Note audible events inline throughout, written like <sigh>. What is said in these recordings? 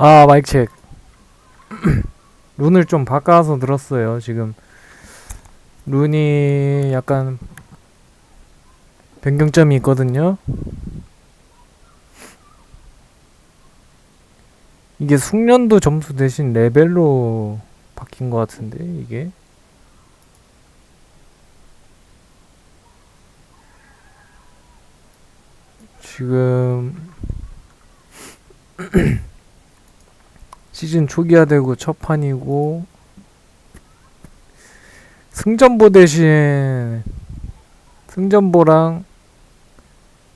아 마이크 책 <clears throat> 룬을 좀 바꿔서 들었어요 지금. 룬이 약간 변경점이 있거든요. 이게 숙련도 점수 대신 레벨로 바뀐 것 같은데 이게? 지금 <clears throat> <clears throat> 시즌 초기화 되고 첫 판이고 승전보 대신 승전보랑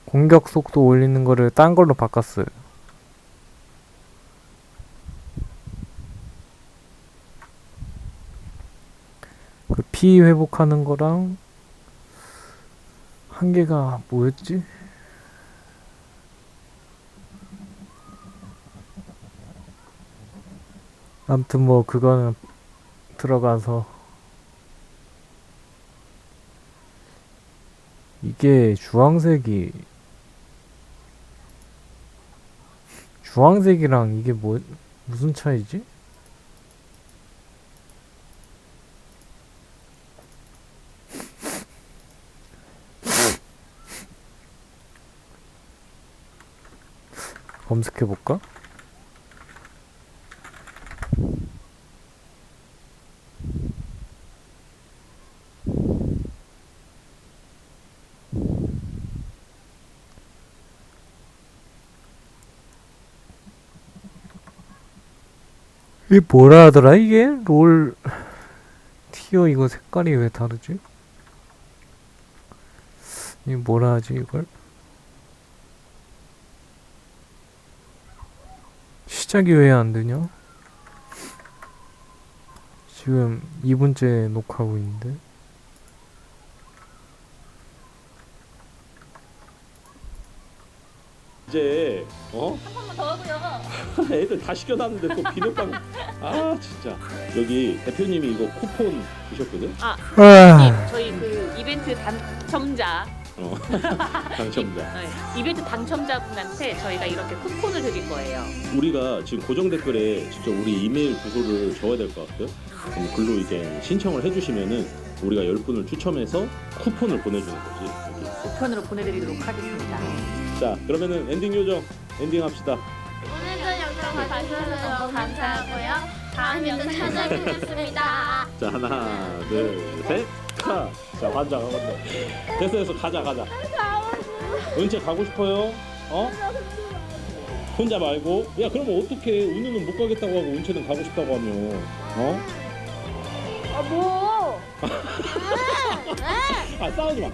공격 속도 올리는 거를 딴 걸로 바꿨어요. 그 피 회복하는 거랑 한 개가 뭐였지? 아무튼 뭐 그거는 들어가서 이게 주황색이 주황색이랑 이게 뭐 무슨 차이지? <laughs> 검색해 볼까? 이게 뭐라 하더라 이게 롤 티어 이거 색깔이 왜 다르지? 이게 뭐라 하지 이걸? 시작이 왜 안 되냐? 지금 2분째 녹화하고 있는데 이제 어 한 번만 더 하고요. <laughs> 애들 다 시켜놨는데 또 비눗방. 아 진짜. 여기 대표님이 이거 쿠폰 주셨거든? 아, 아, 님, 저희 그 이벤트 당첨자, 어 <laughs> 당첨자. 네, 이벤트 당첨자분한테 저희가 이렇게 쿠폰을 드릴 거예요. 우리가 지금 고정 댓글에 직접 우리 이메일 주소를 적어야 될 것 같아요. 그럼 글로 이제 신청을 해주시면은 우리가 열 분을 추첨해서 쿠폰을 보내주는 거지 여기. 우편으로 보내드리도록 하겠습니다. 자 그러면은 엔딩 요정 엔딩 합시다 영상 봐주셔서 감사하고요. 다음 영상 찾아뵙겠습니다. 자 하나 둘셋 카 자 환장 한 번 더 됐어 됐어 가자 가자 은채 가고 싶어요? 어? 혼자 말고 야 그러면 어떻게 은우는 못 가겠다고 하고 은채는 가고 싶다고 하면 어? 아 뭐? <laughs> 아 싸우지 마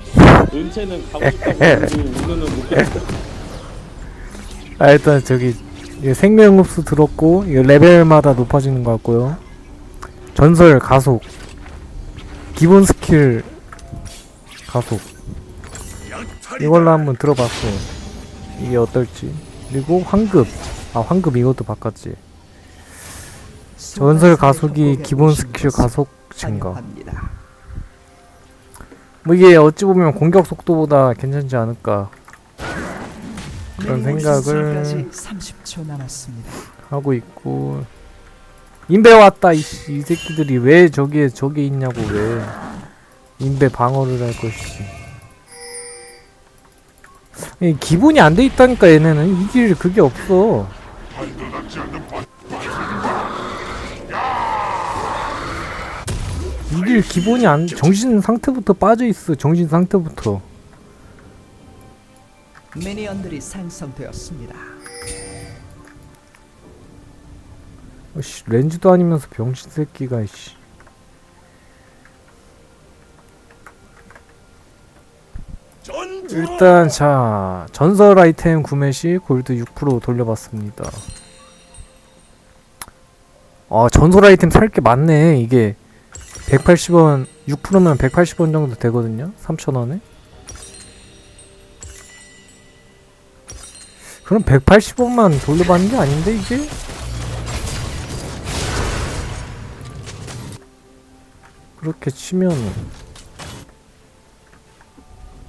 은채는 가고 싶다고 하고 은우는 못 가겠다 아 일단 저기 이게 생명 흡수 들었고 이거 레벨마다 높아지는 것 같고요. 전설 가속. 기본 스킬 가속. 이걸로 한번 들어봤어요. 이게 어떨지. 그리고 황급 아 황급 이것도 바꿨지. 전설 가속이 기본 스킬 가속 증가. 뭐 이게 어찌 보면 공격 속도보다 괜찮지 않을까 그런 생각을 30초 남았습니다. 하고 있고. 인베 왔다 이씨. 이 새끼들이 왜 저기에 저기 있냐고 왜. 인베 방어를 할 것이지. 이 기본이 안 돼 있다니까 얘네는. 이길 그게 없어. 이길 기본이 안 정신 상태부터 빠져 있어 정신 상태부터 미니언들이 생성되었습니다. 씨 렌즈도 아니면서 병신 새끼가 씨. 일단 자 전설 아이템 구매 시 골드 6% 돌려받습니다. 아 전설 아이템 살 게 많네. 이게 180원 6%면 180원 정도 되거든요? 3,000원에 그럼 180원만 돌려받는 게 아닌데 이게? 그렇게 치면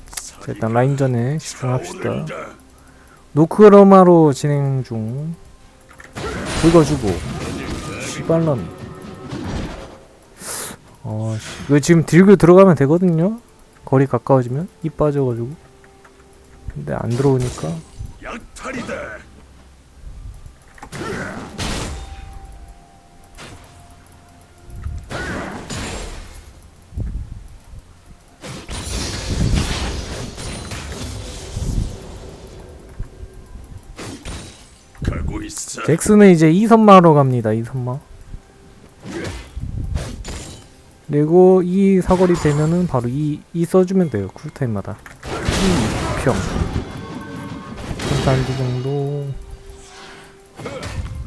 자, 일단 라인전에 집중합시다. 노크로마로 진행 중. 긁어주고. 시발놈. 어 씨, 이거 지금 딜교 들어가면 되거든요? 거리 가까워지면? 입 빠져가지고. 근데 안 들어오니까 약탈이다. 가고 있어. 잭스는 이제 2선마로 갑니다 2선마 그리고 이 사거리 되면은 바로 이, 이 써주면 돼요 쿨타임마다 2평 한 단지 정도.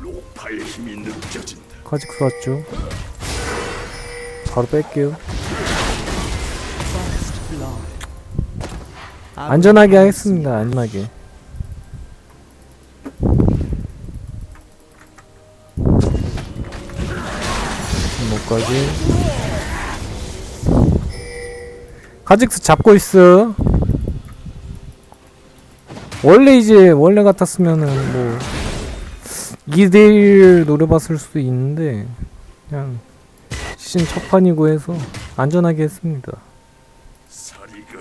로파의 힘이 느껴진다. 카직스 왔죠? 바로 뺄게요. 안전하게 하겠습니다 안전하게. 못 가게 카직스 잡고 있어 원래 이제 원래 같았으면은 뭐 2대1 노려봤을 수도 있는데 그냥 시즌 첫 판이고 해서 안전하게 했습니다. 사리가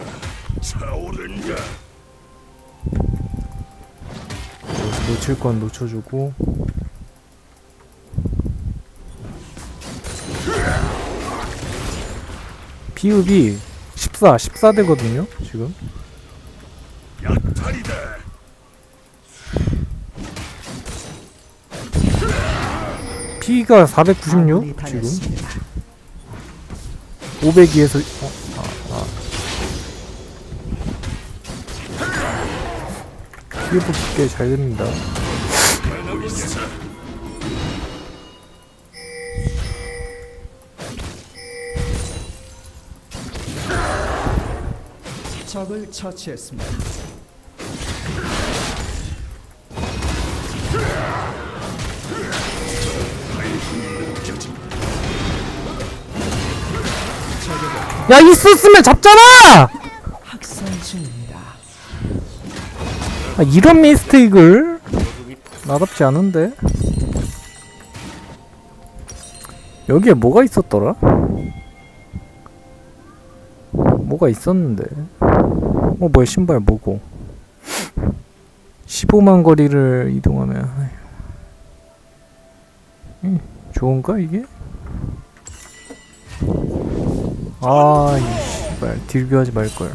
차오른다. 놓칠 건 놓쳐주고. 비읍이 14, 14대거든요 지금 약탈이다. P가 496 아군이 지금 당했습니다. 502에서 어, 아, 아. 피부 꽤잘 됩니다. 적을 처치했습니다. 야 있었으면 잡잖아! 학살 중입니다. 아, 이런 미스테이크를 나답지 않은데 여기에 뭐가 있었더라? 뭐가 있었는데 어 뭐야 신발 뭐고 15만 거리를 이동하면. 음, 좋은가 이게? 아 이 씨발 딜교하지 말걸.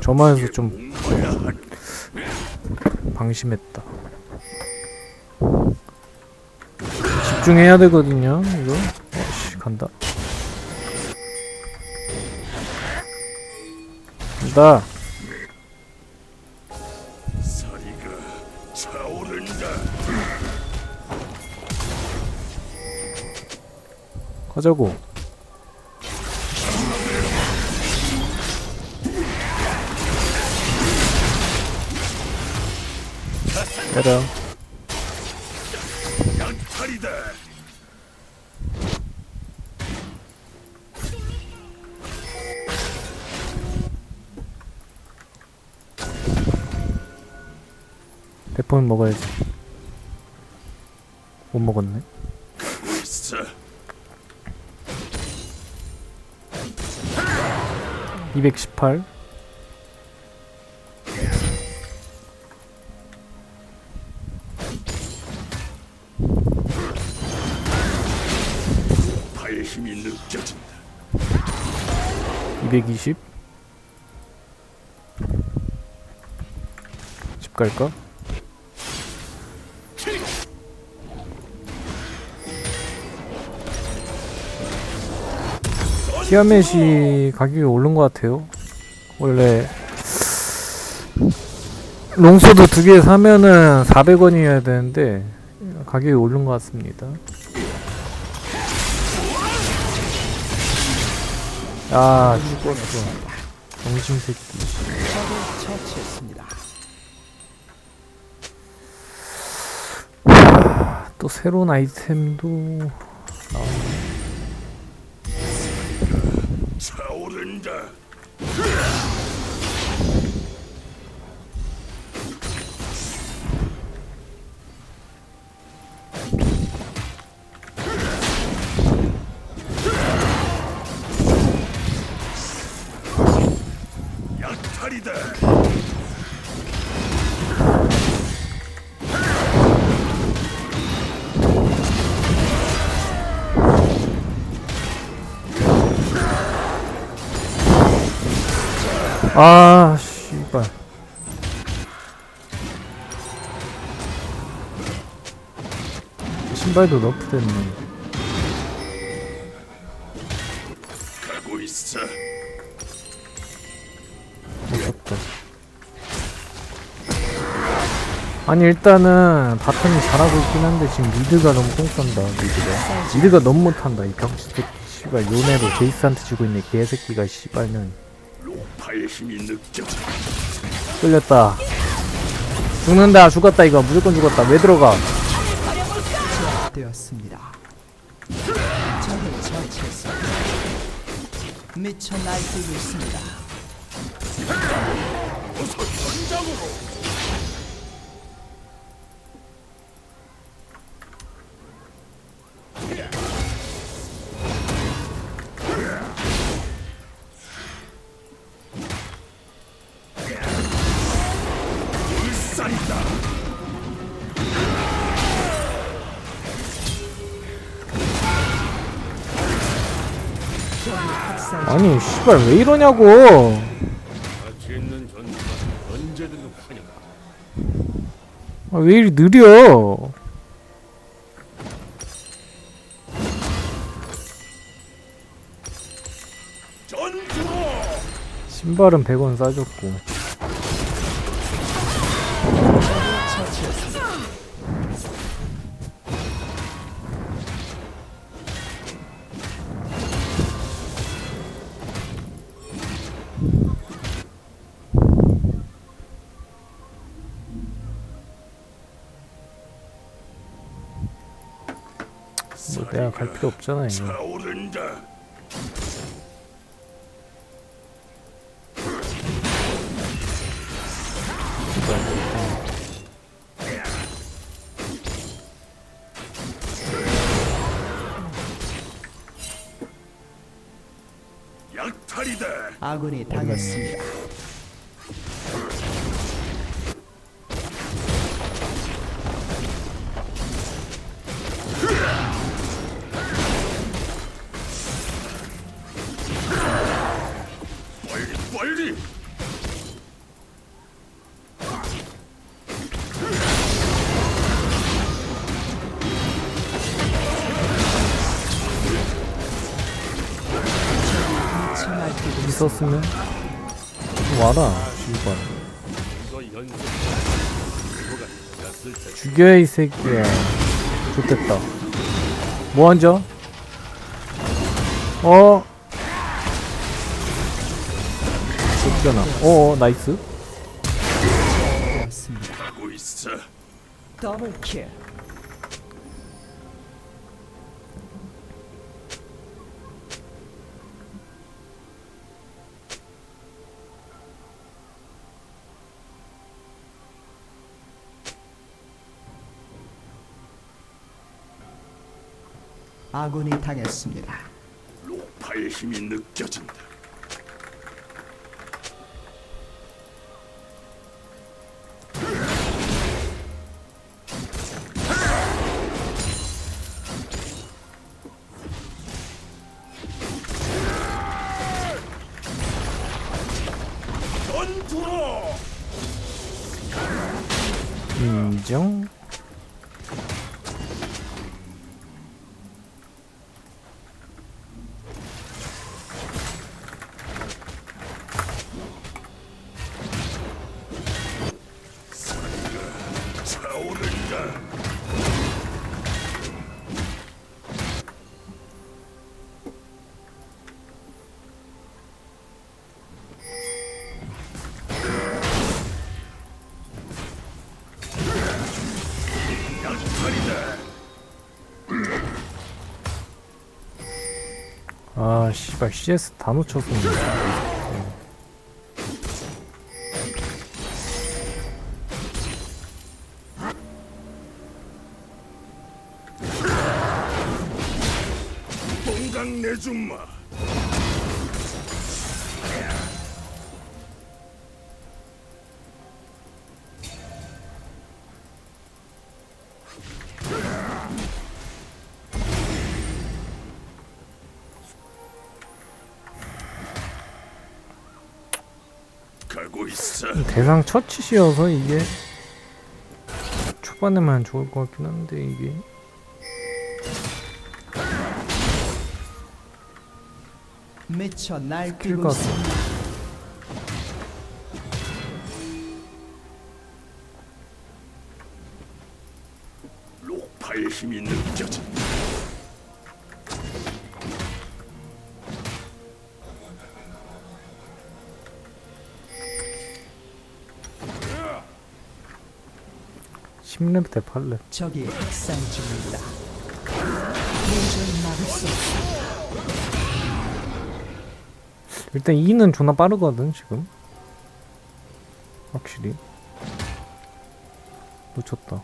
저만 해서 좀 방심했다. 집중해야 되거든요. 이거. 어씨 간다. 차오른다. 가자고. 때려. 대폰 먹어야지. 못 먹었네. 가고 있어. 218. 파의 힘이 느껴진다. 220. 집 갈까? 티아멧이 가격이 오른 것 같아요. 원래 롱소드 두 개 사면은 400원이어야 되는데 가격이 오른 것 같습니다. 아 죽었어. 정신 새끼. 적을 처치했습니다. 또 새로운 아이템도 차오른 다. 약탈이다. 아 씨발. 신발도 너프 됐네. 가고 있어. 무섭다. 아니 일단은 바텀이 잘하고 있긴 한데 지금 미드가 너무 똥 싼다 미드가. 미드가 너무 못한다 이 병신 새끼. 씨발 요네로 제이스한테 주고 있네 개새끼가 씨발년 힘이 느껴져. 끌렸다 죽는다 죽었다 이거 무조건 죽었다 왜 들어가 되었습니다. 적을 처치했습니다. 미쳐 날뛰고 있습니다. 어서 현장으로. 아니 씨발 왜 이러냐고. 아, 왜 이리 느려. 신발은 100원 싸줬고 갈 필요 없잖아 이거 차오른다. 약탈이다. 아군이 당했습니다. 있었으면 와라 때 죽여 이 새끼야 좋됐다 뭐 앉아? 어? 죽잖아 어어 나이스 되었습니다. 가고 있어. 더블 킬. 아군이 당했습니다. 로파의 힘이 느껴진다. 씨발 CS 다 놓쳤습니다 동강 내줌마. 가고 있어. 대상 처치시여서 이게 초반에만 좋을 것 같긴 한데 이게 미쳐 킬것 날뛰고 같아. 8렙 대 8렙. 적이 학살 중입니다. 일단 2는 존나 빠르거든 지금. 확실히. 놓쳤다.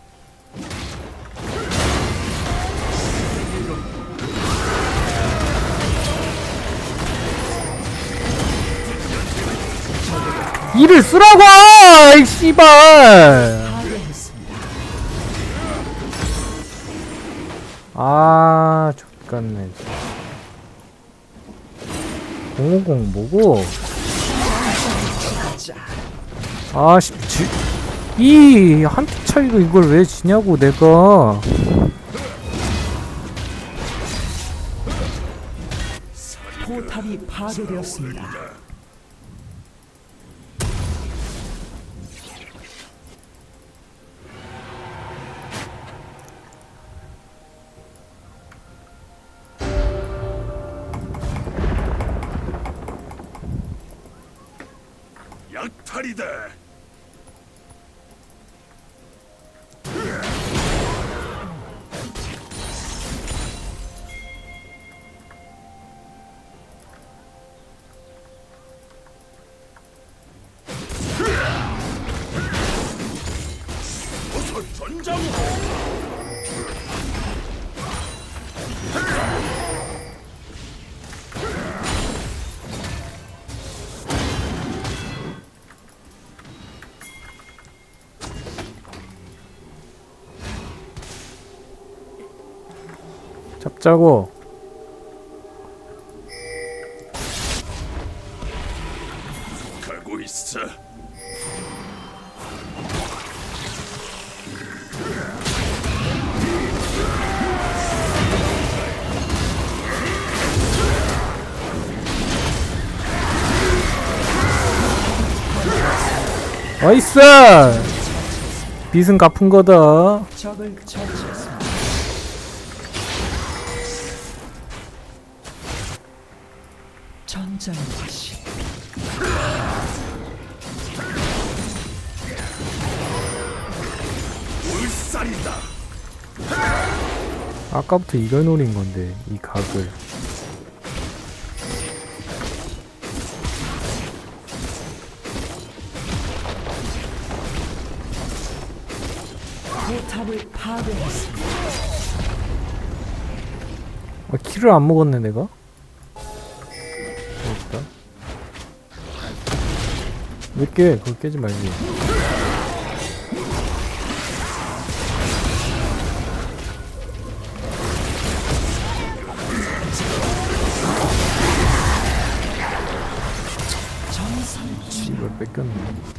이를 쓰라고! 이 씨발! 050 뭐고? 자, 아, 씨, 지, 이, 한티 차이로 이걸 왜 지냐고, 내가. 포탑이 파괴되었습니다. 약탈이다. 잡자고. 가고 있어. 나이스! 빚은 갚은 거다. 적을 처치 전장의 화신 울살이다. 아까부터 이걸 노린 건데, 이 각을. 포탑을 파괴했습니다. 아, 키를 안 먹었네, 내가? 몇 개, 그거 깨지 말지. 이걸 뺏겼네.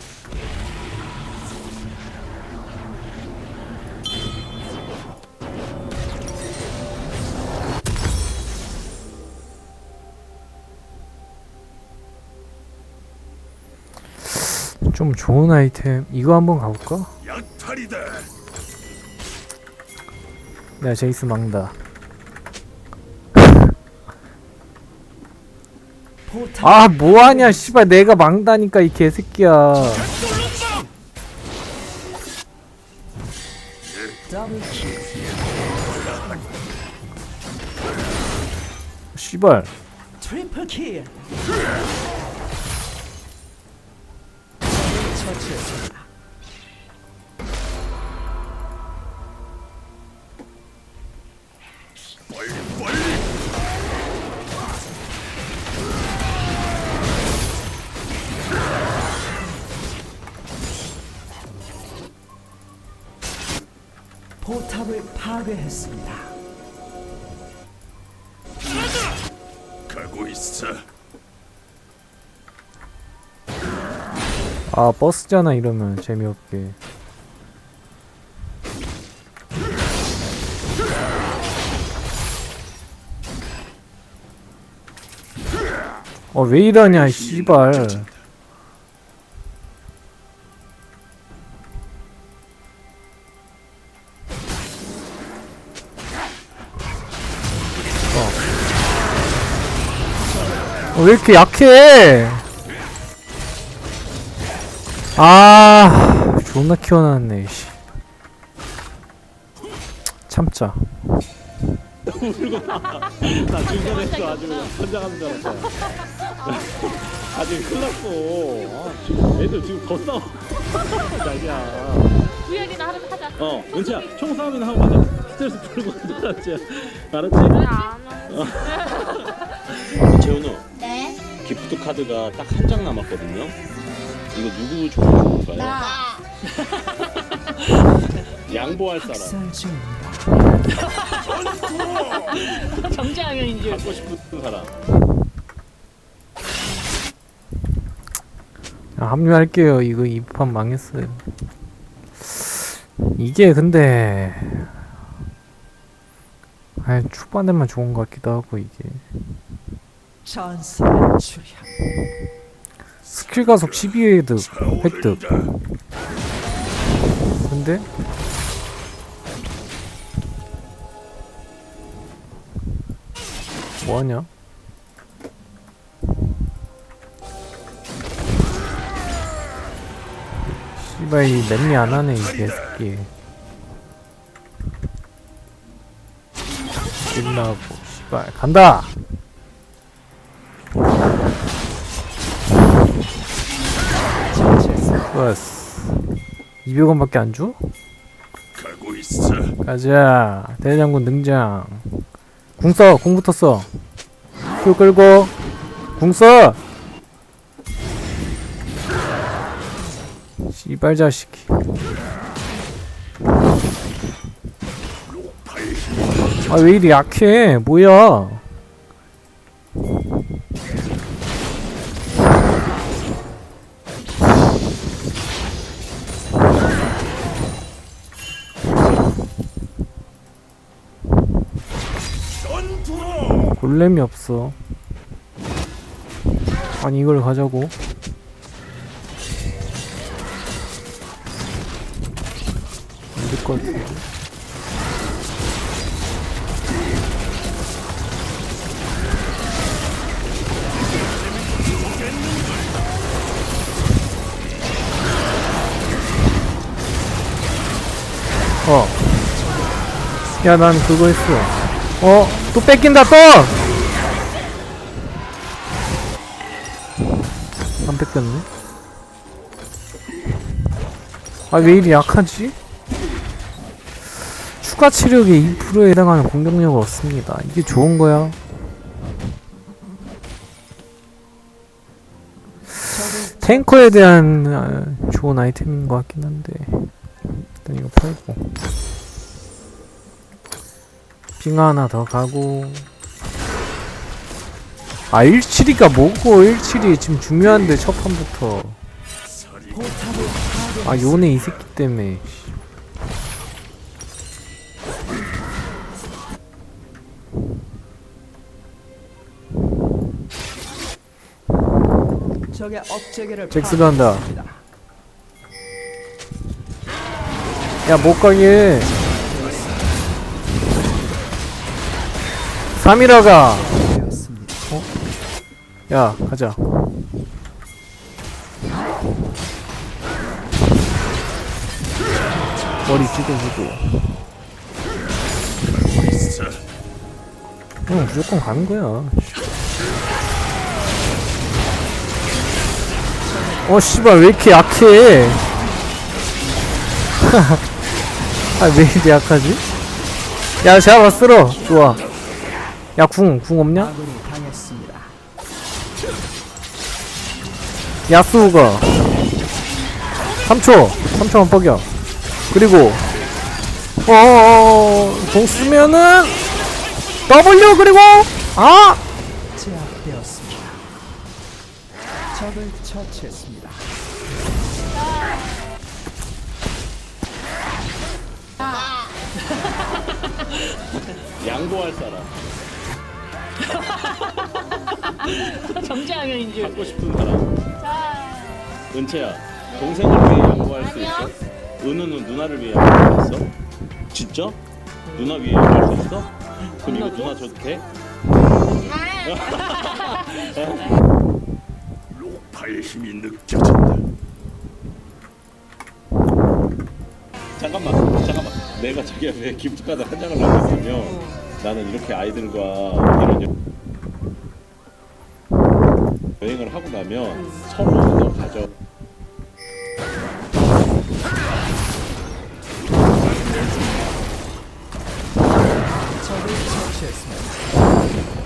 좀 좋은 아이템. 이거 한번 가볼까? 내가 제이스 포탑. 아 뭐하냐 씨발. 내가 막다니까 이 개새끼야. 씨발 처치했습니다. 빨리 빨리. 포탑을 파괴했습니다. 아 버스잖아 이러면. 재미없게. 어왜 이러냐 씨발. 어, 왜 이렇게 약해 아 존나 키워놨네 씨 참자 나 중간에서 아주 현장하는 줄 알았어. <laughs> 아직 큰일 났어. 아, 지금 애들 지금 걷다. 자기야. 우연이나 하면 하자. 어, 은채야, 총 싸움이나 하고 가자. 스트레스 풀고 놀았지. 알았지? 재훈아, <laughs> 네. 기프트 카드가 딱 한 장 남았거든요. 이거 누구 좋을까요? 나. <laughs> 양보할 사람. <laughs> 정재하면 줄. 갖고 싶은 사람. 아, 합류할게요 이거 이 판 망했어요 이게 근데 아 초반에만 좋은 것 같기도 하고 이게 전설의 출현. 스킬 가속 12회 득 획득. 근데 뭐하냐? 씨발 이 맵리 안 하네 이 개새끼 끝나고 씨발 간다 플러스 200원밖에 안 줘? 가고 있어. 가자. 대장군 등장. 궁 써 궁부터 써큐 끌고. 궁 써! 씨발 자식 아왜 이리 약해? 뭐야 골렘이 없어 아니 이걸 가자고 안될 것 같은데 어. 야, 난 그거 했어. 어, 또 뺏긴다, 또! 아, 왜 이리 약하지? 추가 치력의 2%에 해당하는 공격력을 얻습니다. 이게 좋은 거야? 탱커에 대한 아, 좋은 아이템인 것 같긴 한데 일단 이거 팔고 빙하 하나 더 가고 아 172가 뭐고 172 지금 중요한데 첫 판부터. 아 요네 이 새끼 때문에 씨. 적의 업체계를 잭스가 한다. 야 못가게 3이라가 되었습니다. 야 가자 머리 있어. 응 무조건 가는 거야. 어 씨발 왜 이렇게 약해? <laughs> 아왜 이렇게 약하지? 야 잡아 쓸어. 좋아. 야궁궁 없냐? 야스우가. 3초. 3초만 뻐겨 그리고 어어어 공 쓰면은 W 그리고 아 제압되었습니다. 적을 처치했습니다. 양보할 사람. 정재학연인 줄. 갖고 싶은 사람. 은채야, 동생을 위해 양보할 수 있어? 은우는 누나를 위해 양보할 수 있어? 진짜? 누나 위해 양보할 수 있어? 그럼 이거 누나 줘도 돼? 로파의 힘이 느껴진다. 잠깐만, 잠깐만. 내가 자기야 왜 기프트카드 한 장을 남겼으면 나는 이렇게 아이들과 이런 여- 여행을 하고 나면 서로 너 가져. 처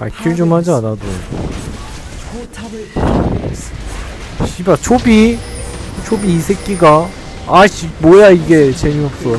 아킬좀 하자 나도. 씨발 초비? 초비 이 새끼가? 아씨 뭐야 이게? 재미없어